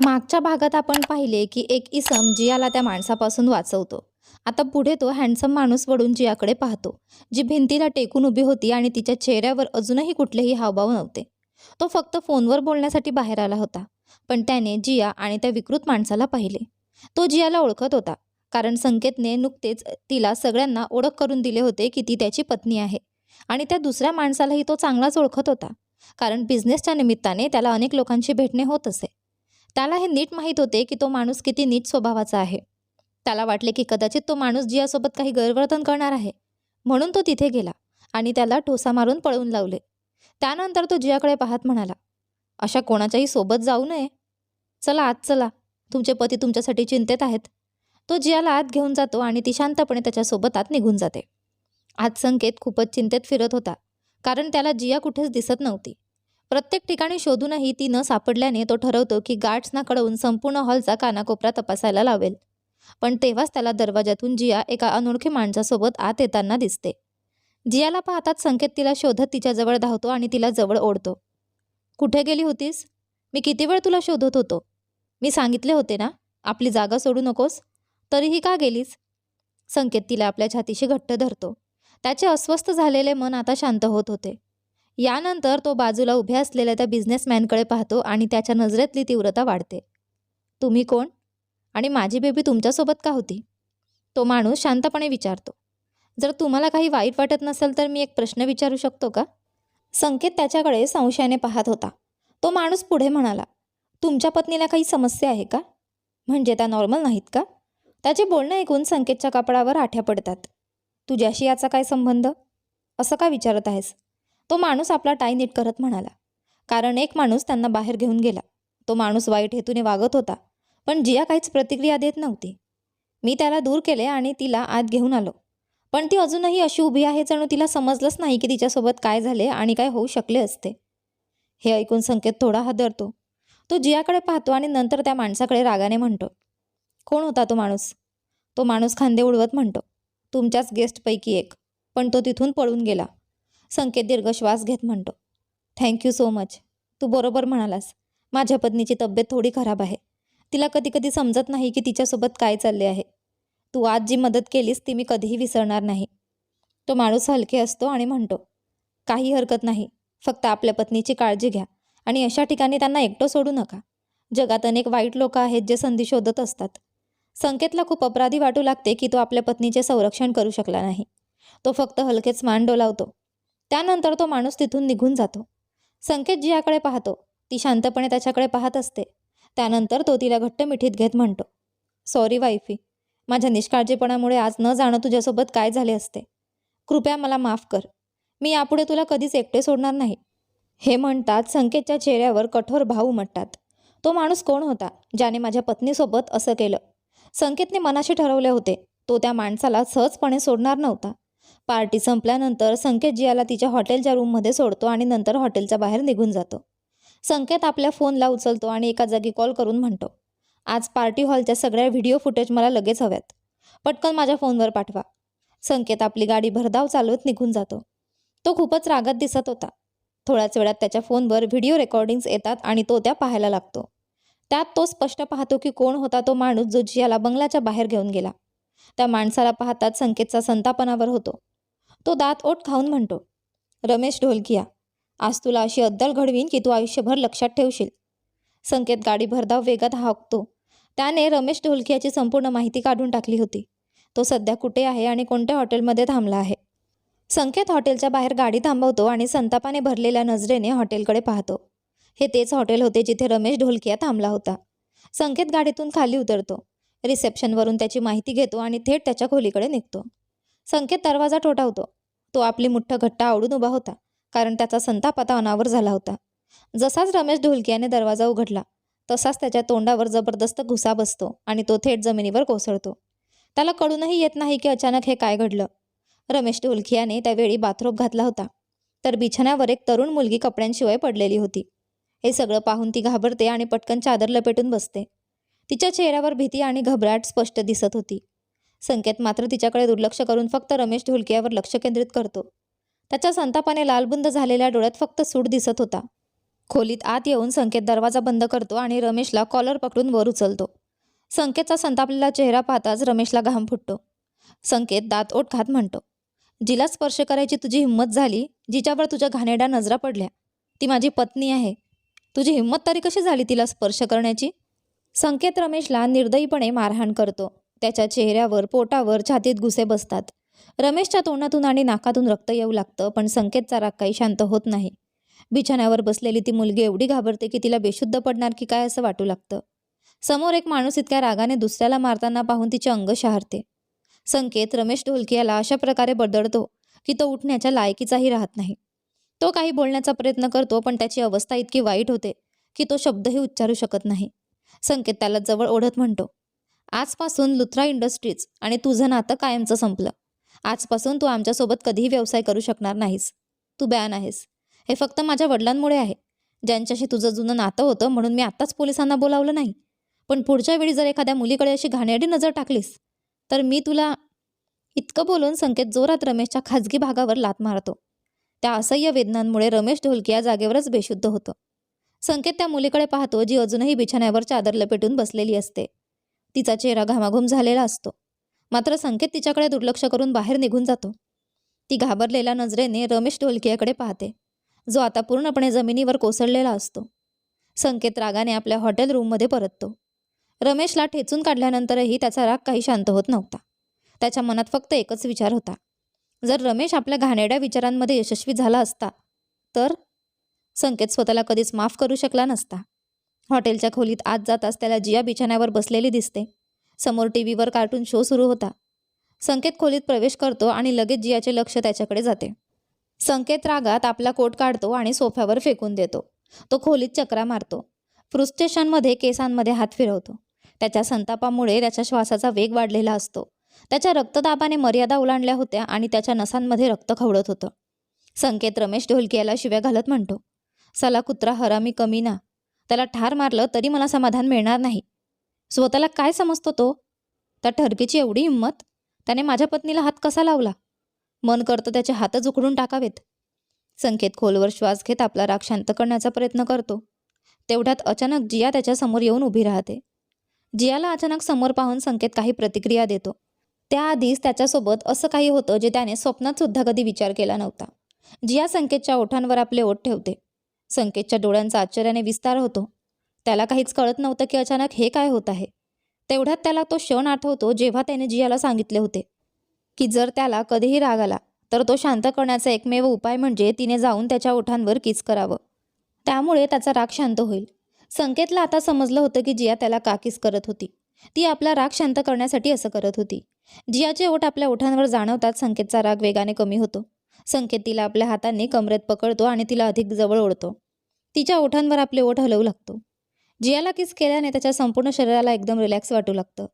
मागच्या भागात आपण पाहिले की एक इसम जियाला त्या माणसापासून वाचवतो. आता पुढे तो हँडसम माणूस वडून जियाकडे पाहतो जी भिंतीला टेकून उभी होती आणि तिच्या चेहऱ्यावर अजूनही कुठलेही हावभाव नव्हते. तो फक्त फोनवर बोलण्यासाठी बाहेर आला होता पण त्याने जिया आणि त्या विकृत माणसाला पाहिले. तो जियाला ओळखत होता कारण संकेतने नुकतेच तिला सगळ्यांना ओळख करून दिले होते की ती त्याची पत्नी आहे. आणि त्या दुसऱ्या माणसालाही तो चांगलाच ओळखत होता कारण बिझनेसच्या निमित्ताने त्याला अनेक लोकांशी भेटणे होत असे. त्याला हे नीट माहीत होते की तो माणूस किती नीट स्वभावाचा आहे. त्याला वाटले की कदाचित तो माणूस जियासोबत काही गैरवर्तन करणार आहे. म्हणून तो तिथे गेला आणि त्याला ठोसा मारून पळवून लावले. त्यानंतर तो जियाकडे पाहत म्हणाला अशा कोणाच्याही सोबत जाऊ नये. चला आत चला. तुमचे पती तुमच्यासाठी चिंतेत आहेत. तो जियाला आत घेऊन जातो आणि ती शांतपणे त्याच्यासोबत आत निघून जाते. आज संकेत खूपच चिंतेत फिरत होता कारण त्याला जिया कुठेच दिसत नव्हती. प्रत्येक ठिकाणी शोधूनही ती न सापडल्याने तो ठरवतो की गार्ड्सना कळवून संपूर्ण हॉलचा कानाकोपरा तपासायला लावेल. पण तेव्हाच त्याला दरवाजातून जिया एका अनोळखी माणसासोबत आत येताना दिसते. जियाला पाहताच संकेत तिला शोधत तिच्याजवळ धावतो आणि तिला जवळ ओढतो. कुठे गेली होतीस? मी किती वेळ तुला शोधत होतो? मी सांगितले होते ना आपली जागा सोडू नकोस. तरीही का गेलीस? संकेत तिला आपल्या छातीशी घट्ट धरतो. त्याचे अस्वस्थ झालेले मन आता शांत होत होते. यानंतर तो बाजूला उभ्या असलेल्या त्या बिझनेसमॅनकडे पाहतो आणि त्याच्या नजरेतली तीव्रता वाढते. तुम्ही कोण? आणि माझी बेबी तुमच्यासोबत का होती? तो माणूस शांतपणे विचारतो. जर तुम्हाला काही वाईट वाटत नसेल तर मी एक प्रश्न विचारू शकतो का? संकेत त्याच्याकडे संशयाने पाहत होता. तो माणूस पुढे म्हणाला तुमच्या पत्नीला काही समस्या आहे का? म्हणजे त्या नॉर्मल नाहीत का? त्याचे बोलणं ऐकून संकेतच्या कापडावर आठ्या पडतात. तुझ्याशी याचा काय संबंध? असं का विचारत आहेस? तो माणूस आपला टाय नीट करत म्हणाला. कारण एक माणूस त्यांना बाहेर घेऊन गेला. तो माणूस वाईट हेतूने वागत होता पण जिया काहीच प्रतिक्रिया देत नव्हती. मी त्याला दूर केले आणि तिला आत घेऊन आलो. पण ती अजूनही अशी उभी आहे जणू तिला समजलंच नाही की तिच्यासोबत काय झाले आणि काय होऊ शकले असते. हे ऐकून संकेत थोडा हादरतो. तो जियाकडे पाहतो आणि नंतर त्या माणसाकडे रागाने म्हणतो. कोण होता तो माणूस? तो माणूस खांदे उडवत म्हणतो. तुमच्याच गेस्टपैकी एक. पण तो तिथून पळून गेला. संकेत दीर्घ श्वास घेत म्हणतो. थँक्यू सो मच तू बरोबर म्हणालास. माझ्या पत्नीची तब्येत थोडी खराब आहे. तिला कधी कधी समजत नाही की तिच्यासोबत काय चालले आहे. तू आज जी मदत केलीस ती मी कधीही विसरणार नाही. तो माणूस हलके असतो आणि म्हणतो काही हरकत नाही. फक्त आपल्या पत्नीची काळजी घ्या आणि अशा ठिकाणी त्यांना एकटं सोडू नका. जगात अनेक वाईट लोक आहेत जे संधी शोधत असतात. संकेतला खूप अपराधी वाटू लागते की तो आपल्या पत्नीचे संरक्षण करू शकला नाही. तो फक्त हलकेच मान डोलावतो. त्यानंतर तो माणूस तिथून निघून जातो. संकेत जियाकडे पाहतो ती शांतपणे त्याच्याकडे पाहत असते. त्यानंतर तो तिला घट्ट मिठीत घेत म्हणतो सॉरी वाईफी माझ्या निष्काळजीपणामुळे आज न जाणं तुझ्यासोबत काय झाले असते. कृपया मला माफ कर. मी यापुढे तुला कधीच एकटे सोडणार नाही. हे म्हणतात संकेतच्या चेहऱ्यावर कठोर भाव उमटतात. तो माणूस कोण होता ज्याने माझ्या पत्नीसोबत असं केलं? संकेतने मनाशी ठरवले होते तो त्या माणसाला सहजपणे सोडणार नव्हता. पार्टी संपल्यानंतर संकेत जियाला तिच्या हॉटेलच्या रूममध्ये सोडतो आणि नंतर हॉटेलच्या बाहेर निघून जातो. संकेत आपल्या फोनला उचलतो आणि एका जागी कॉल करून म्हणतो आज पार्टी हॉलच्या सगळ्या व्हिडिओ फुटेज मला लगेच हव्यात. पटकन माझ्या फोनवर पाठवा. संकेत आपली गाडी भरधाव चालवत निघून जातो. तो खूपच रागात दिसत होता. थोड्याच वेळात त्याच्या फोनवर व्हिडिओ रेकॉर्डिंग्स येतात आणि तो त्या पाहायला लागतो. त्यात तो स्पष्ट पाहतो की कोण होता तो माणूस जो जियाला बंगल्याच्या बाहेर घेऊन गेला. त्या माणसाला पाहताच संकेतचा संतापनावर होतो. तो दात ओठ खाऊन म्हणतो रमेश ढोलकिया आज तुला अशी अद्दल घडवीन की तू आयुष्यभर लक्षात ठेवशील. संकेत गाडी भरधाव वेगात हाकतो. त्याने रमेश ढोलकियाची संपूर्ण माहिती काढून टाकली होती. तो सध्या कुठे आहे आणि कोणत्या हॉटेलमध्ये थांबला आहे? संकेत हॉटेलच्या बाहेर गाडी थांबवतो आणि संतापाने भरलेल्या नजरेने हॉटेलकडे पाहतो. हे तेच हॉटेल होते जिथे रमेश ढोलकिया थांबला होता. संकेत गाडीतून खाली उतरतो. रिसेप्शनवरून त्याची माहिती घेतो आणि थेट त्याच्या खोलीकडे निघतो. संकेत दरवाजा ठोठावतो. तो आपली मुठ्ठ घट्ट आवडून उभा होता कारण त्याचा संताप आता अनावर झाला होता. जसाच रमेश ढोलकियाने दरवाजा उघडला तसाच त्याच्या तोंडावर जबरदस्त घुसा बसतो आणि तो थेट जमिनीवर कोसळतो. त्याला कळूनही येत नाही की अचानक हे काय घडलं. रमेश ढोलकियाने त्यावेळी बाथरोब घातला होता तर बिछाण्यावर एक तरुण मुलगी कपड्यांशिवाय पडलेली होती. हे सगळं पाहून ती घाबरते आणि पटकन चादर लपेटून बसते. तिच्या चेहऱ्यावर भीती आणि घबराट स्पष्ट दिसत होती. संकेत मात्र तिच्याकडे दुर्लक्ष करून फक्त रमेश ढोलकियावर लक्ष केंद्रित करतो. त्याच्या संतापाने लालबुंद झालेल्या डोळ्यात फक्त सूड दिसत होता. खोलीत आत येऊन संकेत दरवाजा बंद करतो आणि रमेशला कॉलर पकडून वर उचलतो. संकेतचा संतापलेला चेहरा पाहताच रमेशला घाम फुटतो. संकेत दात ओठ खात म्हणतो जिला स्पर्श करायची तुझी हिंमत झाली जिच्यावर तुझ्या घाणेड्या नजरा पडल्या ती माझी पत्नी आहे. तुझी हिंमत तरी कशी झाली तिला स्पर्श करण्याची? संकेत रमेशला निर्दयीपणे मारहाण करतो. त्याच्या चेहऱ्यावर पोटावर छातीत घुसे बसतात. रमेशच्या तोंडातून आणि नाकातून रक्त येऊ लागतं पण संकेतचा राग काही शांत होत नाही. बिछाण्यावर बसलेली ती मुलगी एवढी घाबरते की तिला बेशुद्ध पडणार की काय असं वाटू लागतं. समोर एक माणूस इतक्या रागाने दुसऱ्याला मारताना पाहून तिचे अंग शहारते. संकेत रमेश ढोलकियाला अशा प्रकारे बदडतो की तो उठण्याच्या लायकीचाही राहत नाही. तो काही बोलण्याचा प्रयत्न करतो पण त्याची अवस्था इतकी वाईट होते की तो शब्दही उच्चारू शकत नाही. संकेत त्याला जवळ ओढत म्हणतो आजपासून लुथरा इंडस्ट्रीज आणि तुझं नातं कायमचं संपलं. आजपासून तू आमच्यासोबत कधीही व्यवसाय करू शकणार नाहीस. तू बॅन आहेस. हे फक्त माझ्या वडिलांमुळे आहे. ज्यांच्याशी तुझं जुनं नातं होतं म्हणून मी आत्ताच पोलिसांना बोलावलं नाही. पण पुढच्या वेळी जर एखाद्या मुलीकडे अशी घाणेरडी नजर टाकलीस तर मी तुला इतकं बोलून संकेत जोरात रमेशच्या खाजगी भागावर लात मारतो. त्या असह्य वेदनांमुळे रमेश ढोलकिया जागेवरच बेशुद्ध होतो. संकेत त्या मुलीकडे पाहतो जी अजूनही बिछाण्यावर चादर लपेटून बसलेली असते. तिचा चेहरा घामाघूम झालेला असतो. मात्र संकेत तिच्याकडे दुर्लक्ष करून बाहेर निघून जातो. ती घाबरलेल्या नजरेने रमेश ढोलकियाकडे पाहते. जो आता पूर्णपणे जमिनीवर कोसळलेला असतो. संकेत रागाने आपल्या हॉटेल रूममध्ये परततो. रमेशला ठेचून काढल्यानंतरही त्याचा राग काही शांत होत नव्हता. त्याच्या मनात फक्त एकच विचार होता. जर रमेश आपल्या घाणेरड्या विचारांमध्ये यशस्वी झाला असता तर? संकेत स्वतःला कधीच माफ करू शकला नसता. हॉटेलच्या खोलीत आत जाताच त्याला जिया बिछाण्यावर बसलेली दिसते. समोर टी व्हीवर कार्टून शो सुरू होता. संकेत खोलीत प्रवेश करतो आणि लगेच जियाचे लक्ष त्याच्याकडे जाते. संकेत रागात आपला कोट काढतो आणि सोफ्यावर फेकून देतो. तो खोलीत चक्रा मारतो. फ्रुस्टेशनमध्ये केसांमध्ये हात फिरवतो. त्याच्या संतापामुळे त्याच्या श्वासाचा वेग वाढलेला असतो. त्याच्या रक्तदाबाने मर्यादा ओलांडल्या होत्या आणि त्याच्या नसांमध्ये रक्त खवळत होतं. संकेत रमेश ढोलकियाला शिव्या घालत म्हणतो सला कुत्रा हरामी कमी ना. त्याला ठार मारलं तरी मला समाधान मिळणार नाही. स्वतःला काय समजतो तो? त्या ठरकीची एवढी हिंमत? त्याने माझ्या पत्नीला हात कसा लावला? मन करतं त्याचे हातच उखडून टाकावेत. संकेत खोलवर श्वास घेत आपला राग शांत करण्याचा प्रयत्न करतो. तेवढ्यात अचानक जिया त्याच्यासमोर येऊन उभी राहते. जियाला अचानक समोर पाहून संकेत काही प्रतिक्रिया देतो. त्याआधीच त्याच्यासोबत असं काही होतं जे त्याने स्वप्नात सुद्धा कधी विचार केला नव्हता. जिया संकेतच्या ओठांवर आपले ओठ ठेवते. संकेतच्या डोळ्यांचा आश्चर्याने विस्तार होतो. त्याला काहीच कळत नव्हतं की अचानक हे काय होत आहे. तेवढ्यात त्याला तो क्षण आठवतो जेव्हा त्याने जियाला सांगितले होते की जर त्याला कधीही राग आला तर तो शांत करण्याचा एकमेव उपाय म्हणजे तिने जाऊन त्याच्या ओठांवर किस करावं. त्यामुळे त्याचा राग शांत होईल. संकेतला आता समजलं होतं की जिया त्याला का किस करत होती. ती आपला राग शांत करण्यासाठी असं करत होती. जियाचे ओठ आपल्या ओठांवर जाणवतात संकेतचा राग वेगाने कमी होतो. संकेत तिला आपल्या हाताने कमरेत पकडतो आणि तिला अधिक जवळ ओढतो. तिच्या ओठांवर आपले ओठ हलवू लागतो. जियाला किस केल्याने त्याच्या संपूर्ण शरीराला एकदम रिलॅक्स वाटू लागतं.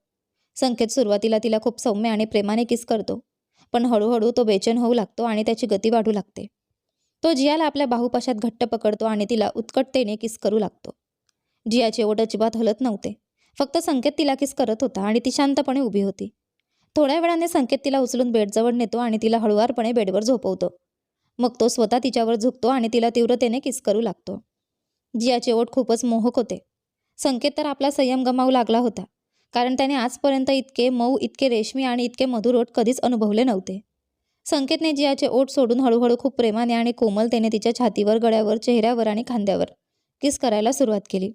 संकेत सुरुवातीला तिला खूप सौम्य आणि प्रेमाने किस करतो पण हळूहळू तो बेचैन होऊ लागतो आणि त्याची गती वाढू लागते. तो जियाला आपल्या बाहुपाशात घट्ट पकडतो आणि तिला उत्कटतेने किस करू लागतो. जियाचे ओठ अजिबात हलत नव्हते. फक्त संकेत तिला किस करत होता आणि ती शांतपणे उभी होती. थोड्या वेळाने संकेत तिला उचलून बेडजवळ नेतो आणि तिला हळुवारपणे बेडवर झोपवतो. मग तो स्वतः तिच्यावर झुकतो आणि तिला तीव्रतेने किस करू लागतो. जियाचे ओठ खूपच मोहक होते. संकेत तर आपला संयम गमावू लागला होता. कारण त्याने आजपर्यंत इतके मऊ इतके रेशमी आणि इतके मधुर ओठ कधीच अनुभवले नव्हते. संकेतने जियाचे ओठ सोडून हळूहळू खूप प्रेमाने आणि कोमलतेने तिच्या छातीवर गळ्यावर चेहऱ्यावर आणि खांद्यावर किस करायला सुरुवात केली.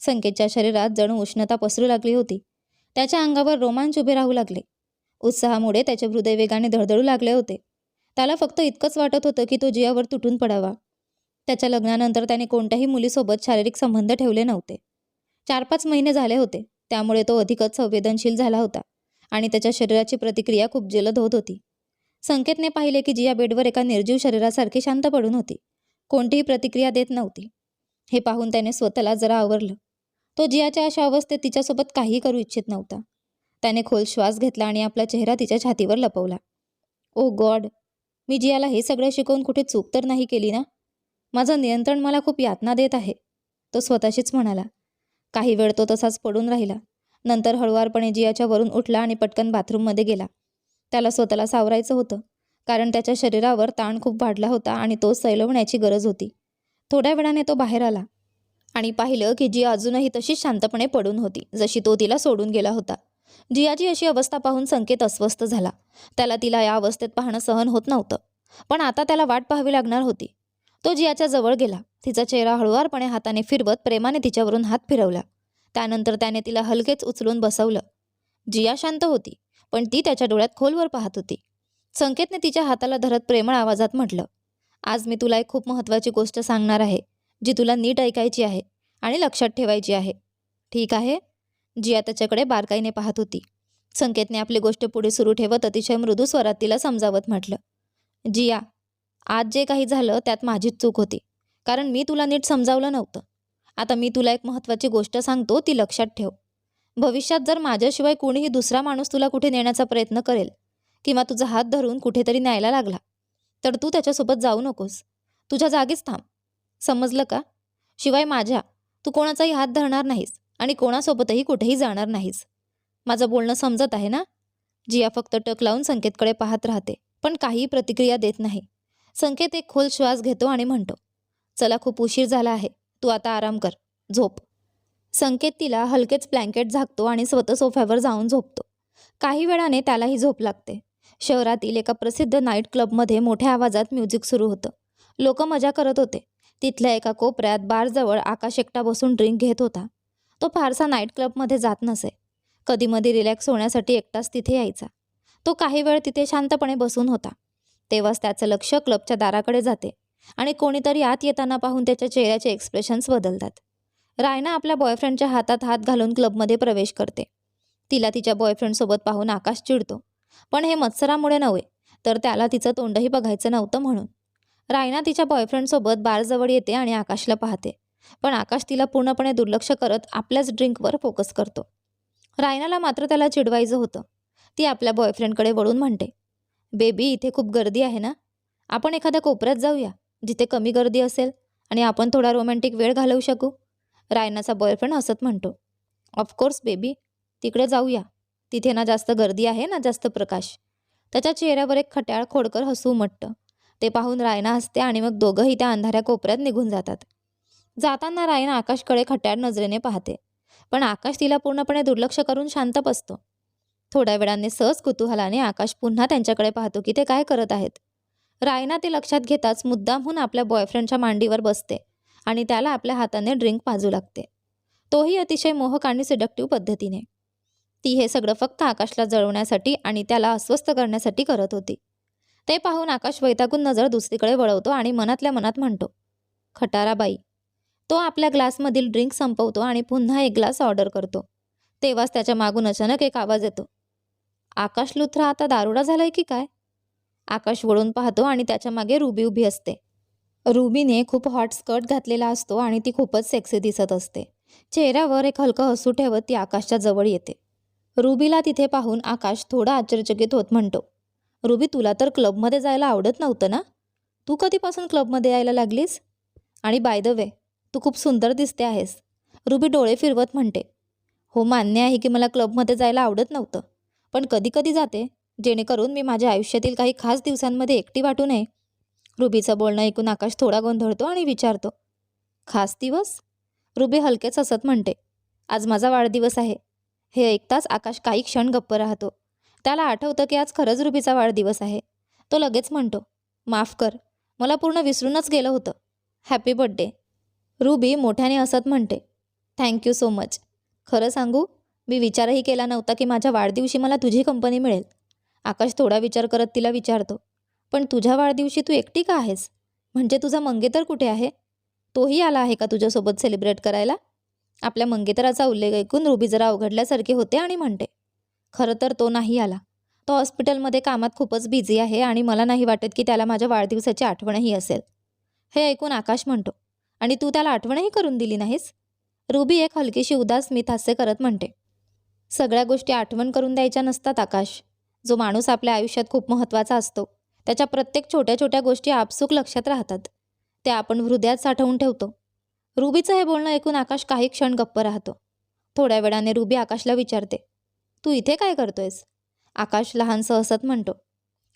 संकेतच्या शरीरात जणू उष्णता पसरू लागली होती. त्याच्या अंगावर रोमांच उभे राहू लागले. उत्साहामुळे त्याचे हृदय वेगाने धडधडू लागले होते. त्याला फक्त इतकंच वाटत होतं की तो जियावर तुटून पडावा. त्याच्या लग्नानंतर त्याने कोणत्याही मुलीसोबत शारीरिक संबंध ठेवले नव्हते. चार पाच महिने झाले होते. त्यामुळे तो अधिकच संवेदनशील झाला होता आणि त्याच्या शरीराची प्रतिक्रिया खूप जलद होत होती. संकेतने पाहिले की जिया बेडवर एका निर्जीव शरीरासारखी शांत पडून होती. कोणतीही प्रतिक्रिया देत नव्हती. हे पाहून त्याने स्वतःला जरा आवरलं. तो जियाच्या अशा अवस्थेत तिच्यासोबत काहीही करू इच्छित नव्हता. त्याने खोल श्वास घेतला आणि आपला चेहरा तिच्या छातीवर लपवला. ओ गॉड मी जियाला हे सगळं शिकवून कुठे चूक तर नाही केली ना? माझं नियंत्रण मला खूप यातना देत आहे तो स्वतःशीच म्हणाला. काही वेळ तो तसाच पडून राहिला. नंतर हळुवारपणे जियाच्या वरून उठला आणि पटकन बाथरूममध्ये गेला. त्याला स्वतःला सावरायचं होतं कारण त्याच्या शरीरावर ताण खूप वाढला होता आणि तो सैलवण्याची गरज होती. थोड्या वेळाने तो बाहेर आला आणि पाहिलं की जिया अजूनही तशीच शांतपणे पडून होती जशी तो तिला सोडून गेला होता. जियाची अशी अवस्था पाहून संकेत अस्वस्थ झाला. त्याला तिला या अवस्थेत पाहणं सहन होत नव्हतं. पण आता त्याला वाट पाहावी लागणार होती. तो जियाच्या जवळ गेला. तिचा चेहरा हळुवारपणे हाताने फिरवत प्रेमाने तिच्यावरून हात फिरवला. त्यानंतर त्याने तिला हलकेच उचलून बसवलं. जिया शांत होती पण ती त्याच्या डोळ्यात खोलवर पाहत होती. संकेतने तिच्या हाताला धरत प्रेमळ आवाजात म्हटलं आज मी तुला एक खूप महत्त्वाची गोष्ट सांगणार आहे जी तुला नीट ऐकायची आहे आणि लक्षात ठेवायची आहे. ठीक आहे? जिया त्याच्याकडे बारकाईने पाहत होती. संकेतने आपली गोष्ट पुढे सुरू ठेवत अतिशय मृदू स्वरात तिला समजावत म्हटलं जिया आज जे काही झालं त्यात माझीच चूक होती. कारण मी तुला नीट समजावलं नव्हतं. आता मी तुला एक महत्त्वाची गोष्ट सांगतो ती लक्षात ठेव. भविष्यात जर माझ्याशिवाय कोणीही दुसरा माणूस तुला कुठे नेण्याचा प्रयत्न करेल किंवा तुझा हात धरून कुठेतरी न्यायला लागला तर तू त्याच्यासोबत जाऊ नकोस. तुझ्या जागीच थांब. समजलं का? शिवाय माझ्या तू कोणाचाही हात धरणार नाहीस. आणि कोणासोबतही कुठेही जाणार नाहीस. माझं बोलणं समजत आहे ना? जिया फक्त टक लावून संकेतकडे पाहत राहते पण काहीही प्रतिक्रिया देत नाही. संकेत एक खोल श्वास घेतो आणि म्हणतो चला खूप उशीर झाला आहे तू आता आराम कर झोप. संकेत तिला हलकेच ब्लँकेट झाकतो आणि स्वतः सोफ्यावर जाऊन झोपतो. काही वेळाने त्यालाही झोप लागते. शहरातील एका प्रसिद्ध नाईट क्लबमध्ये मोठ्या आवाजात म्युझिक सुरू होतं. लोक मजा करत होते. तिथल्या एका कोपऱ्यात बारजवळ आकाश एकटा बसून ड्रिंक घेत होता. तो फारसा नाईट क्लबमध्ये जात नसे. कधीमधी रिलॅक्स होण्यासाठी एकटाच तिथे यायचा. तो काही वेळ तिथे शांतपणे बसून होता. तेव्हाच त्याचं लक्ष क्लबच्या दाराकडे जाते आणि कोणीतरी आत येताना पाहून त्याच्या चेहऱ्याचे एक्सप्रेशन्स बदलतात. रायना आपल्या बॉयफ्रेंडच्या हातात हात घालून क्लबमध्ये प्रवेश करते. तिला तिच्या बॉयफ्रेंडसोबत पाहून आकाश चिडतो. पण हे मत्सरामुळे नव्हे तर त्याला तिचं तोंडही बघायचं नव्हतं म्हणून. रायना तिच्या बॉयफ्रेंडसोबत बारजवळ येते आणि आकाशला पाहते. पण आकाश तिला पूर्णपणे दुर्लक्ष करत आपल्याच ड्रिंकवर फोकस करतो. रायनाला मात्र त्याला चिडवायचं होतं. ती आपल्या बॉयफ्रेंडकडे वळून म्हणते बेबी इथे खूप गर्दी आहे ना? आपण एखाद्या कोपऱ्यात जाऊया जिथे कमी गर्दी असेल आणि आपण थोडा रोमॅन्टिक वेळ घालवू शकू. रायनाचा बॉयफ्रेंड हसत म्हणतो ऑफकोर्स बेबी तिकडे जाऊया. तिथे ना जास्त गर्दी आहे ना जास्त प्रकाश. त्याच्या चेहऱ्यावर एक खट्याळ खोडकर हसू उमटतं. ते पाहून रायना हसते आणि मग दोघंही त्या अंधाऱ्या कोपऱ्यात निघून जातात. जाताना रायना आकाशकडे खट्याळ नजरेने पाहते. पण आकाश तिला पूर्णपणे दुर्लक्ष करून शांत बसतो. थोड्या वेळाने सहज कुतूहलाने आकाश पुन्हा त्यांच्याकडे पाहतो की ते काय करत आहेत. रायना ते लक्षात घेताच मुद्दामहून आपल्या बॉयफ्रेंडच्या मांडीवर बसते आणि त्याला आपल्या हाताने ड्रिंक पाजू लागते. तोही अतिशय मोहक आणि सिडक्टिव्ह पद्धतीने. ती हे सगळं फक्त आकाशला जळवण्यासाठी आणि त्याला अस्वस्थ करण्यासाठी करत होती. ते पाहून आकाश वैतागून नजर दुसरीकडे वळवतो आणि मनातल्या मनात म्हणतो खटाराबाई तो आपल्या ग्लासमधील ड्रिंक संपवतो आणि पुन्हा एक ग्लास ऑर्डर करतो. तेव्हाच त्याच्या मागून अचानक एक आवाज येतो. आकाश लुथरा आता दारुडा झालाय की काय? आकाश वळून पाहतो आणि त्याच्यामागे रुबी उभी असते. रुबीने खूप हॉट स्कर्ट घातलेला असतो आणि ती खूपच सेक्सी दिसत असते. चेहऱ्यावर एक हलकं हसू ठेवत ती आकाशच्या जवळ येते. रुबीला तिथे पाहून आकाश थोडा आश्चर्यचकित होत म्हणतो रुबी तुला तर क्लबमध्ये जायला आवडत नव्हतं ना? तू कधीपासून क्लबमध्ये यायला लागलीस? आणि बाय द वे तू खूप सुंदर दिसते आहेस. रुबी डोळे फिरवत म्हणते. हो मान्य आहे की मला क्लबमध्ये जायला आवडत नव्हतं. पण कधी कधी जाते. जेणेकरून मी माझ्या आयुष्यातील काही खास दिवसांमध्ये एकटी वाटू नये. रुबीचं बोलणं ऐकून आकाश थोडा गोंधळतो आणि विचारतो. खास दिवस? रुबी हलकेच हसत म्हणते. आज माझा वाढदिवस आहे. हे ऐकताच आकाश काही क्षण गप्प राहतो. त्याला आठवतं की आज खरंच रुबीचा वाढदिवस आहे. तो लगेच म्हणतो माफ कर. मला पूर्ण विसरूनच गेलं होतं. हॅपी बड्डे रुबी मोठ्याने हसत म्हणते थँक्यू सो मच खरं सांगू मी विचारही केला नव्हता की माझ्या वाढदिवशी मला तुझी कंपनी मिळेल. आकाश थोडा विचार करत तिला विचारतो पण तुझ्या वाढदिवशी तू एकटी का आहेस? म्हणजे तुझा मंगेतर कुठे आहे? तोही आला आहे का तुझ्यासोबत सेलिब्रेट करायला? आपल्या मंगेतराचा उल्लेख ऐकून रुबी जरा अवघडल्यासारखे होते आणि म्हणते खरं तर तो नाही आला. तो हॉस्पिटलमध्ये कामात खूपच बिझी आहे आणि मला नाही वाटत की त्याला माझ्या वाढदिवसाची आठवणही असेल. हे ऐकून आकाश म्हणतो आणि तू त्याला आठवणही करून दिली नाहीस? रुबी एक हलकीशी उदास मी हास्य करत म्हणते. सगळ्या गोष्टी आठवण करून द्यायच्या नसतात आकाश. जो माणूस आपल्या आयुष्यात खूप महत्त्वाचा असतो. त्याच्या प्रत्येक छोट्या छोट्या गोष्टी आपसूक लक्षात राहतात. त्या आपण हृदयात साठवून ठेवतो. रुबीचं हे बोलणं ऐकून आकाश काही क्षण गप्प राहतो. थोड्या वेळाने रुबी आकाशला विचारते. तू इथे काय करतोयस? आकाश लहानसं हसत म्हणतो.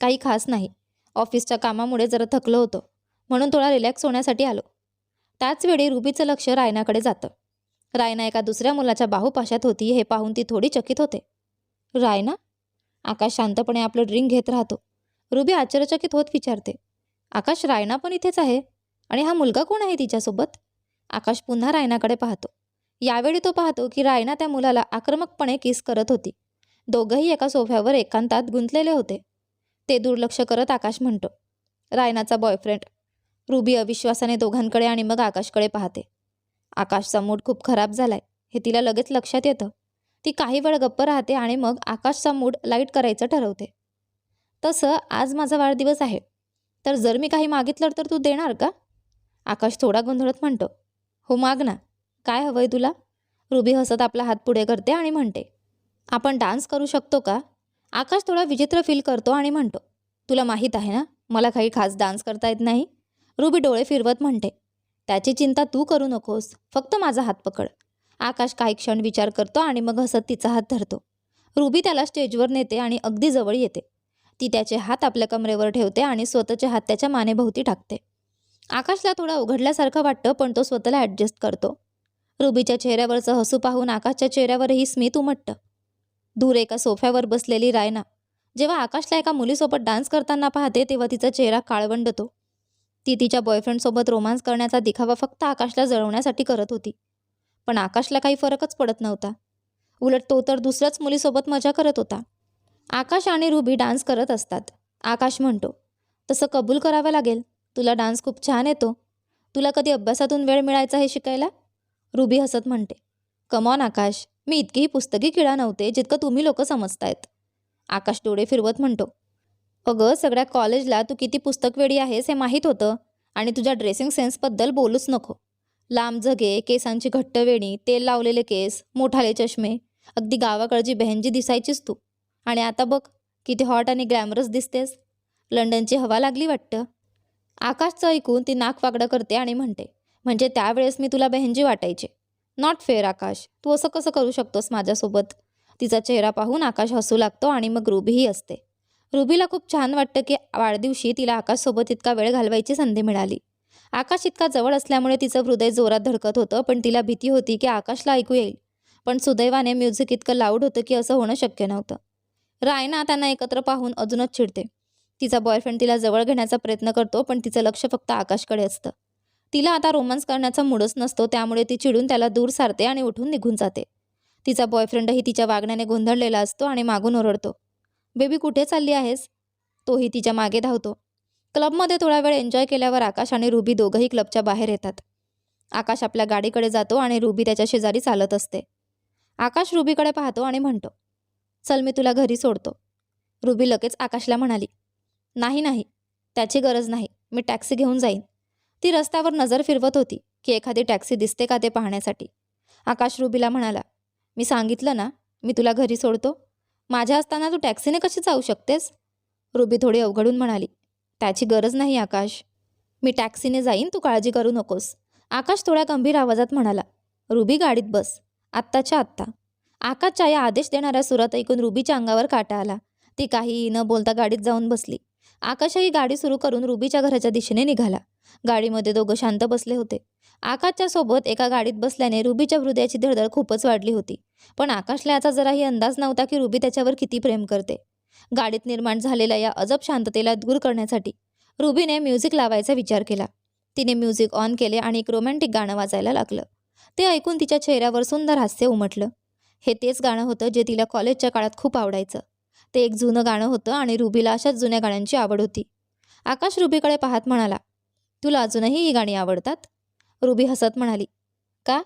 काही खास नाही. ऑफिसच्या कामामुळे जरा थकलो होतो. म्हणून थोडा रिलॅक्स होण्यासाठी आलो. त्याचवेळी रुबीचं लक्ष रायनाकडे जातं. रायना एका दुसऱ्या मुलाच्या बाहूपाशात होती हे पाहून ती थोडी चकित होते. रायना? आकाश शांतपणे आपलं ड्रिंक घेत राहतो. रुबी आश्चर्यचकित होत विचारते. आकाश रायना पण इथेच आहे? आणि हा मुलगा कोण आहे तिच्यासोबत? आकाश पुन्हा रायनाकडे पाहतो. यावेळी तो पाहतो की रायना त्या मुलाला आक्रमकपणे किस करत होती. दोघंही एका सोफ्यावर एकांतात गुंतलेले होते. ते दुर्लक्ष करत आकाश म्हणतो. रायनाचा बॉयफ्रेंड रुबी अविश्वासाने दोघांकडे आणि मग आकाशकडे पाहते. आकाशचा मूड खूप खराब झालाय. हे तिला लगेच लक्षात येतं. ती काही वेळ गप्प राहते आणि मग आकाशचा मूड लाइट करायचं ठरवते. तसं आज माझा वाढदिवस आहे. तर जर मी काही मागितलं तर तू देणार का? आकाश थोडा गोंधळत म्हणतो. हो माग ना. काय हवंय तुला? रुबी हसत आपला हात पुढे करते आणि म्हणते. आपण डान्स करू शकतो का? आकाश थोडा विचित्र फील करतो आणि म्हणतो. तुला माहीत आहे ना? मला काही खास डान्स करता येत नाही? रुबी डोळे फिरवत म्हणते त्याची चिंता तू करू नकोस फक्त माझा हात पकड. आकाश काही क्षण विचार करतो आणि मग हसत तिचा हात धरतो. रुबी त्याला स्टेजवर नेते आणि अगदी जवळ येते. ती त्याचे हात आपल्या कमरेवर ठेवते आणि स्वतःचे हात त्याच्या मानेभोवती टाकते. आकाशला थोडा उघडल्यासारखं वाटतं पण तो स्वतःला ॲडजस्ट करतो. रुबीच्या चेहऱ्यावरचं हसू पाहून आकाशच्या चेहऱ्यावरही स्मित उमटतं. दूर एका सोफ्यावर बसलेली रायना. जेव्हा आकाशला एका मुलीसोबत डान्स करताना पाहते तेव्हा तिचा चेहरा काळवंडतो. ती तिच्या बॉयफ्रेंडसोबत रोमांस करण्याचा दिखावा फक्त आकाशला जळवण्यासाठी करत होती. पण आकाशला काही फरकच पडत नव्हता. उलट तो तर दुसऱ्याच मुलीसोबत मजा करत होता. आकाश आणि रुबी डान्स करत असतात. आकाश म्हणतो तसं कबूल करावं लागेल. तुला डान्स खूप छान येतो. तुला कधी अभ्यासातून वेळ मिळायचा हे शिकायला? रुबी हसत म्हणते कमॉन आकाश. मी इतकीही पुस्तकी किडा नव्हते जितकं तुम्ही लोक समजतायत. आकाश डोळे फिरवत म्हणतो अगं सगळ्या कॉलेजला तू किती पुस्तक वेळी आहेस हे माहीत होतं. आणि तुझ्या ड्रेसिंग सेन्सबद्दल बोलूच नको. लांब झगे केसांची घट्ट वेणी तेल लावलेले केस मोठाले चष्मे. अगदी गावाकडची बहनजी दिसायचीस तू. आणि आता बघ किती हॉट आणि ग्लॅमरस दिसतेस. लंडनची हवा लागली वाटतं. आकाशचं ऐकून ती नाक वागडं करते आणि म्हणते म्हणजे त्यावेळेस मी तुला बहनजी वाटायचे. नॉट फेअर आकाश. तू असं कसं करू शकतोस माझ्यासोबत? तिचा चेहरा पाहून आकाश हसू लागतो आणि मग रुबीही असते. रुबीला खूप छान वाटतं की वाढदिवशी तिला आकाशसोबत इतका वेळ घालवायची संधी मिळाली. आकाश इतका जवळ असल्यामुळे तिचं हृदय जोरात धडकत होतं पण तिला भीती होती की आकाशला ऐकू येईल. पण सुदैवाने म्युझिक इतकं लाऊड होतं की असं होणं शक्य नव्हतं. रायना त्यांना एकत्र पाहून अजूनच चिडते. तिचा बॉयफ्रेंड तिला जवळ घेण्याचा प्रयत्न करतो पण तिचं लक्ष फक्त आकाशकडे असतं. तिला आता रोमांस करण्याचा मूडच नसतो त्यामुळे ती चिडून त्याला दूर सारते आणि उठून निघून जाते. तिचा बॉयफ्रेंडही तिच्या वागण्याने गोंधळलेला असतो आणि मागून ओरडतो. बेबी कुठे चालली आहेस? तोही तिच्यामागे धावतो. क्लबमध्ये थोडा वेळ एन्जॉय केल्यावर आकाश आणि रुबी दोघंही क्लबच्या बाहेर येतात. आकाश आपल्या गाडीकडे जातो आणि रुबी त्याच्या शेजारी चालत असते. आकाश रुबीकडे पाहतो आणि म्हणतो चल मी तुला घरी सोडतो. रुबी लगेच आकाशला म्हणाली नाही नाही त्याची गरज नाही मी टॅक्सी घेऊन जाईन. ती रस्त्यावर नजर फिरवत होती की एखादी टॅक्सी दिसते का ते पाहण्यासाठी. आकाश रुबीला म्हणाला मी सांगितलं ना मी तुला घरी सोडतो? माझ्या असताना तू टॅक्सीने कशी जाऊ शकतेस? रुबी थोडी अवघडून म्हणाली. त्याची गरज नाही आकाश. मी टॅक्सीने जाईन तू काळजी करू नकोस. आकाश थोड्या गंभीर आवाजात म्हणाला. रुबी गाडीत बस. आत्ताच्या आत्ता. आकाशच्या या आदेश देणाऱ्या सुरात ऐकून रुबीच्या अंगावर काटा आला. ती काही न बोलता गाडीत जाऊन बसली. आकाशही गाडी सुरू करून रुबीच्या घराच्या दिशेने निघाला. गाडीमध्ये दोघं शांत बसले होते. आकाशच्या सोबत एका गाडीत बसल्याने रुबीच्या हृदयाची धडधड खूपच वाढली होती. पण आकाशला याचा जराही अंदाज नव्हता की रुबी त्याच्यावर किती प्रेम करते. गाडीत निर्माण झालेल्या या अजब शांततेला दूर करण्यासाठी रुबीने म्युझिक लावायचा विचार केला. तिने म्युझिक ऑन केले आणि एक रोमॅन्टिक गाणं वाजायला लागलं. ते ऐकून तिच्या चेहऱ्यावर सुंदर हास्य उमटलं. हे तेच गाणं होतं जे तिला कॉलेजच्या काळात खूप आवडायचं. ते एक जुनं गाणं होतं आणि रुबीला अशाच जुन्या गाण्यांची आवड होती. आकाश रुबीकडे पाहत म्हणाला तुला अजूनही ही गाणी आवडतात? रुबी हसत म्हणाली का?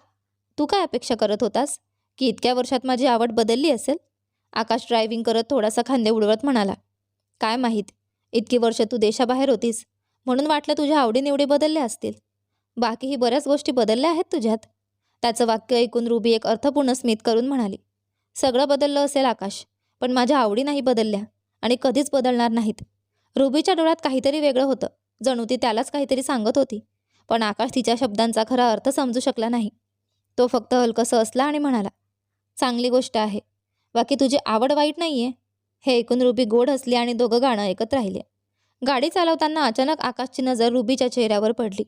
तू काय अपेक्षा करत होतास? की इतक्या वर्षात माझी आवड बदलली असेल? आकाश ड्रायव्हिंग करत थोडासा खांदे उडवत म्हणाला काय माहीत? इतकी वर्ष तू देशाबाहेर होतीस म्हणून वाटलं तुझ्या आवडीनिवडी बदलल्या असतील. बाकीही बऱ्याच गोष्टी बदलल्या आहेत तुझ्यात. त्याचं वाक्य ऐकून रुबी एक अर्थपूर्ण स्मित करून म्हणाली सगळं बदललं असेल आकाश पण माझ्या आवडी नाही बदलल्या आणि कधीच बदलणार नाहीत. रुबीच्या डोळ्यात काहीतरी वेगळं होतं जणू ती त्यालाच काहीतरी सांगत होती. पण आकाश तिच्या शब्दांचा खरा अर्थ समजू शकला नाही. तो फक्त हलकसं असला आणि म्हणाला चांगली गोष्ट आहे. बाकी तुझी आवड वाईट नाही आहे हे ऐकून रुबी गोड हसली आणि दोघं गाणं ऐकत राहिले. गाडी चालवताना अचानक आकाशची नजर रुबीच्या चेहऱ्यावर पडली.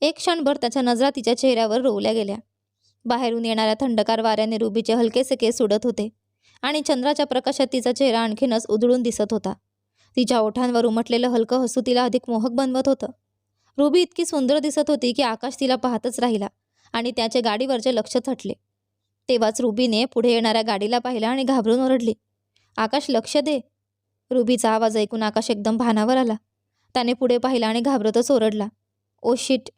एक क्षणभर त्याच्या नजरा तिच्या चेहऱ्यावर रोवल्या गेल्या. बाहेरून येणाऱ्या थंडकार वाऱ्याने रुबीचे हलकेसे केस उडत होते आणि चंद्राच्या प्रकाशात तिचा चेहरा आणखीनच उजळून दिसत होता. तिच्या ओठांवर उमटलेलं हलकं हसू तिला अधिक मोहक बनवत होतं. रुबी इतकी सुंदर दिसत होती की आकाश तिला पाहतच राहिला आणि त्याचे गाडीवरचे लक्ष थटले. तेव्हाच रुबीने पुढे येणाऱ्या गाडीला पाहिलं आणि घाबरून ओरडली. आकाश लक्ष दे. रुबीचा आवाज ऐकून आकाश एकदम भानावर आला. त्याने पुढे पाहिलं आणि घाबरतच ओरडला. Oh shit.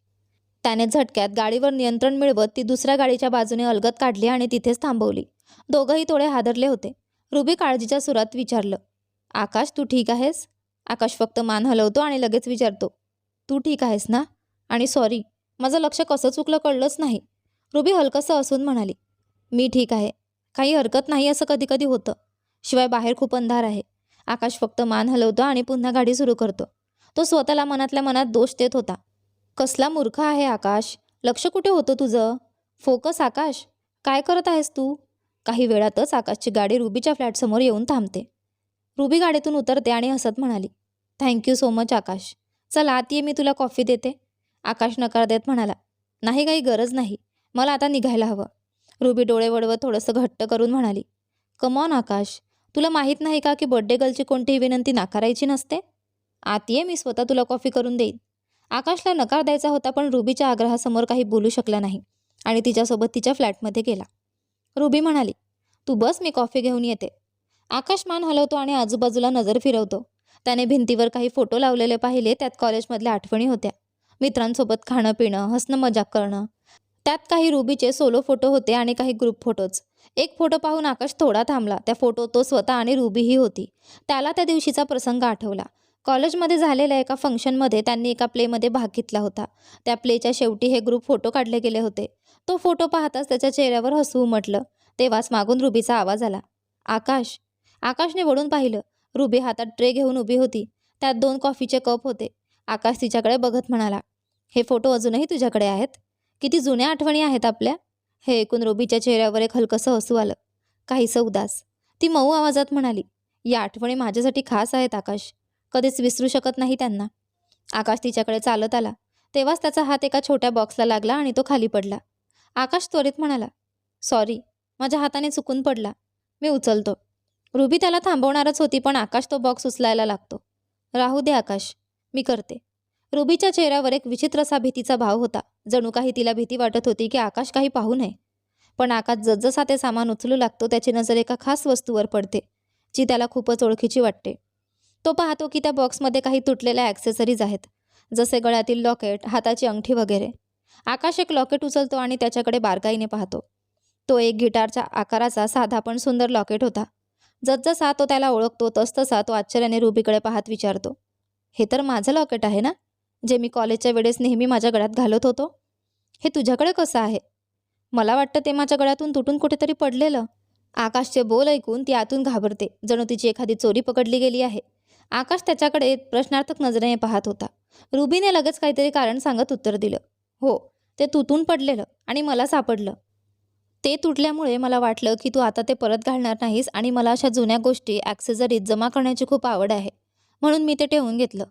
त्याने झटक्यात गाडीवर नियंत्रण मिळवत ती दुसऱ्या गाडीच्या बाजूने अलगत काढली आणि तिथेच थांबवली. दोघंही थोडे हादरले होते. रुबी काळजीच्या सुरात विचारलं आकाश तू ठीक आहेस? आकाश फक्त मान हलवतो आणि लगेच विचारतो तू ठीक आहेस ना? आणि सॉरी माझं लक्ष कसं चुकलं कळलंच नाही. रुबी हलकंसं असून म्हणाली मी ठीक आहे. काही हरकत नाही असं कधी कधी होतं. शिवाय बाहेर खूप अंधार आहे. आकाश फक्त मान हलवतो आणि पुन्हा गाडी सुरू करतो. तो स्वतःला मनातल्या मनात दोष देत होता. कसला मूर्ख आहे आकाश? लक्ष कुठे होतं तुझं? फोकस आकाश? काय करत आहेस तू? काही वेळातच आकाशची गाडी रुबीच्या फ्लॅटसमोर येऊन थांबते. रुबी गाडीतून उतरते आणि हसत म्हणाली थँक्यू सो मच आकाश. चल आत ये मी तुला कॉफी देते. आकाश नकार देत म्हणाला नाही काही गरज नाही मला आता निघायला हवं. रुबी डोळे वडवत थोडंसं घट्ट करून म्हणाली कमॉन आकाश तुला माहीत नाही का की बड्डे गर्लची कोणतीही विनंती नाकारायची नसते? आत ये मी स्वतः तुला कॉफी करून देईन. आकाशला नकार द्यायचा होता पण रुबीच्या आग्रहासमोर काही बोलू शकला नाही आणि तिच्यासोबत तिच्या फ्लॅटमध्ये गेला. रुबी म्हणाली तू बस मी कॉफी घेऊन येते. आकाश मान हलवतो आणि आजूबाजूला नजर फिरवतो. त्याने भिंतीवर काही फोटो लावलेले पाहिले. त्यात कॉलेजमधल्या आठवणी होत्या. मित्रांसोबत खाणं पिणं हसणं मजाक करणं. त्यात काही रुबीचे सोलो फोटो होते आणि काही ग्रुप फोटोज. एक फोटो पाहून आकाश थोडा थांबला. त्या फोटो तो स्वतः आणि रुबीही होती. त्याला त्या दिवशीचा प्रसंग आठवला. कॉलेजमध्ये झालेल्या एका फंक्शनमध्ये त्यांनी एका प्लेमध्ये भाग घेतला होता. त्या प्लेच्या शेवटी हे ग्रुप फोटो काढले गेले होते. तो फोटो पाहताच त्याच्या चेहऱ्यावर हसू उमटलं. तेव्हाच मागून रुबीचा आवाज आला. आकाश. आकाशने वळून पाहिलं. रुबी हातात ट्रे घेऊन उभी होती. त्यात दोन कॉफीचे कप होते. आकाश तिच्याकडे बघत म्हणाला हे फोटो अजूनही तुझ्याकडे आहेत? किती जुन्या आठवणी आहेत आपल्या? हे ऐकून रुबीच्या चेहऱ्यावर एक हलकंसं हसू आलं. काहीसं उदास. ती मऊ आवाजात म्हणाली या आठवणी माझ्यासाठी खास आहेत आकाश. कधीच विसरू शकत नाही त्यांना. आकाश तिच्याकडे चालत आला. तेव्हाच त्याचा हात एका छोट्या बॉक्सला लागला आणि तो खाली पडला. आकाश त्वरित म्हणाला सॉरी माझ्या हाताने चुकून पडला. मी उचलतो. रुबी त्याला थांबवणारच होती पण आकाश तो बॉक्स उचलायला लागतो. राहू दे आकाश मी करते. रुबीच्या चेहऱ्यावर एक विचित्रसा भीतीचा भाव होता. जणू काही तिला भीती वाटत होती की आकाश काही पाहू नये. पण आकाश जसजसा ते सामान उचलू लागतो त्याची नजर एका खास वस्तूवर पडते जी त्याला खूपच ओळखीची वाटते. तो पाहतो की त्या बॉक्समध्ये काही तुटलेल्या ॲक्सेसरीज आहेत जसे गळ्यातील लॉकेट हाताची अंगठी वगैरे. आकाश एक लॉकेट उचलतो आणि त्याच्याकडे बारकाईने पाहतो. तो एक गिटारच्या आकाराचा साधा पण सुंदर लॉकेट होता. जसजसा तो त्याला ओळखतो तसतसा तो आश्चर्याने रुबीकडे पाहत विचारतो हे तर माझं लॉकेट आहे ना जे मी कॉलेजच्या वेळेस नेहमी माझ्या गळ्यात घालत होतो? हे तुझ्याकडे कसं आहे? मला वाटतं ते माझ्या गळ्यातून तुटून कुठेतरी पडलेलं. आकाशचे बोल ऐकून ती आतून घाबरते जणू तिची एखादी चोरी पकडली गेली आहे. आकाश त्याच्याकडे प्रश्नार्थक नजरेने पाहत होता. रुबीने लगेच काहीतरी कारण सांगत उत्तर दिलं. हो ते तुटून पडलेलं आणि मला सापडलं. ते तुटल्यामुळे मला वाटलं की तू आता ते परत घालणार नाहीस आणि मला अशा जुन्या गोष्टी ॲक्सेसरीज जमा करण्याची खूप आवड आहे. म्हणून मी ते ठेवून घेतलं.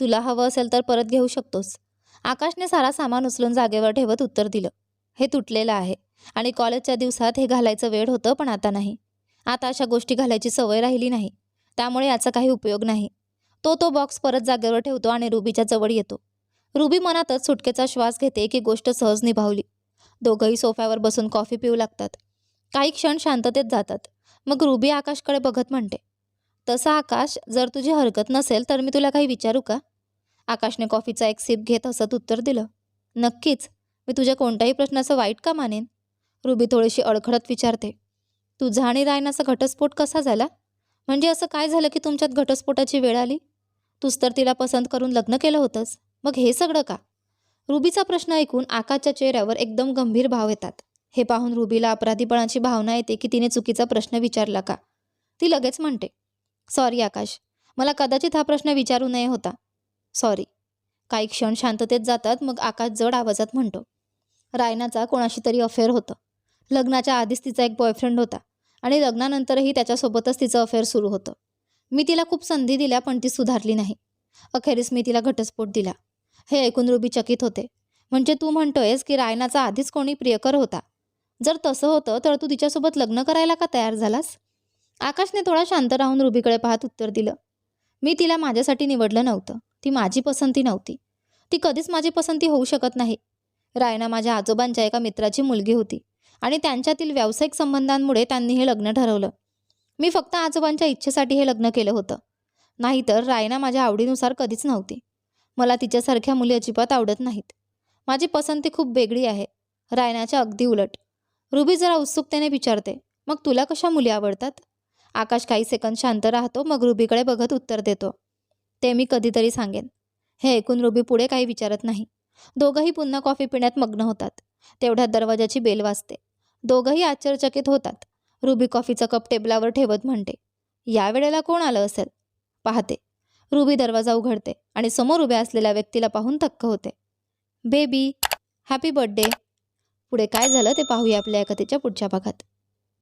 तुला हवं असेल तर परत घेऊ शकतोस. आकाशने सारा सामान उचलून जागेवर ठेवत उत्तर दिलं. हे तुटलेलं आहे. आणि कॉलेजच्या दिवसात हे घालायचं वेळ होतं पण आता नाही. आता अशा गोष्टी घालायची सवय राहिली नाही. त्यामुळे याचा काही उपयोग नाही. तो तो बॉक्स परत जागेवर ठेवतो आणि रुबीच्या जवळ येतो. रुबी मनातच सुटकेचा श्वास घेते की गोष्ट सहज निभावली. दोघंही सोफ्यावर बसून कॉफी पिऊ लागतात. काही क्षण शांततेत जातात. मग रुबी आकाशकडे बघत म्हणते तसं आकाश जर तुझी हरकत नसेल तर मी तुला काही विचारू का? आकाशने कॉफीचा एक सिप घेत हसत उत्तर दिलं नक्कीच. मी तुझ्या कोणत्याही प्रश्नाचं वाईट का मानेन? रुबी थोडीशी अडखडत विचारते तुझा आणि रायनाचा घटस्फोट कसा झाला? म्हणजे असं काय झालं की तुमच्यात घटस्फोटाची वेळ आली? तूच तर तिला पसंत करून लग्न केलं होतंस. मग हे सगळं का? रुबीचा प्रश्न ऐकून आकाशच्या चेहऱ्यावर एकदम गंभीर भाव येतात. हे पाहून रुबीला अपराधीपणाची भावना येते की तिने चुकीचा प्रश्न विचारला का? ती लगेच म्हणते सॉरी आकाश मला कदाचित हा प्रश्न विचारू नये होता. सॉरी. काही क्षण शांततेत जातात मग आकाश जड आवाजात म्हणतो रायनाचा कोणाशी तरी अफेअर होतं. लग्नाच्या आधीच तिचा एक बॉयफ्रेंड होता आणि लग्नानंतरही त्याच्यासोबतच तिचं अफेअर सुरू होतं. मी तिला खूप संधी दिल्या पण ती सुधारली नाही. अखेरीस मी तिला घटस्फोट दिला. हे ऐकून रुबी चकित होते. म्हणजे तू म्हणतोयस की रायनाचा आधीच कोणी प्रियकर होता. जर तसं होतं तर तू तिच्यासोबत लग्न करायला का तयार झालास? आकाशने थोडा शांत राहून रुबीकडे पाहत उत्तर दिलं. मी तिला माझ्यासाठी निवडलं नव्हतं. ती माझी पसंती नव्हती. ती कधीच माझी पसंती होऊ शकत नाही. रायना माझ्या आजोबांच्या एका मित्राची मुलगी होती आणि त्यांच्यातील व्यावसायिक संबंधांमुळे त्यांनी हे लग्न ठरवलं. मी फक्त आजोबांच्या इच्छेसाठी हे लग्न केलं होतं. नाहीतर रायना माझ्या आवडीनुसार कधीच नव्हती. मला तिच्यासारख्या मुली अजिबात आवडत नाहीत. माझी पसंती खूप वेगळी आहे. रायनाच्या अगदी उलट. रुबी जरा उत्सुकतेने विचारते मग तुला कशा मुली आवडतात? आकाश काही सेकंद शांत राहतो मग रुबीकडे बघत उत्तर देतो. ते मी कधीतरी सांगेन. हे ऐकून रुबी पुढे काही विचारत नाही. दोघंही पुन्हा कॉफी पिण्यात मग्न होतात. तेवढ्यात दरवाजाची बेल वाजते. दोघंही आश्चर्यचकित होतात. रुबी कॉफीचा कप टेबलावर ठेवत म्हणते या वेळेला कोण आलं असेल? पाहते. रुबी दरवाजा उघडते आणि समोर उभ्या असलेल्या व्यक्तीला पाहून थक्क होते. बेबी हॅपी बर्थडे पुढे काय झालं ते पाहूया आपल्या कथेच्या पुढच्या भागात.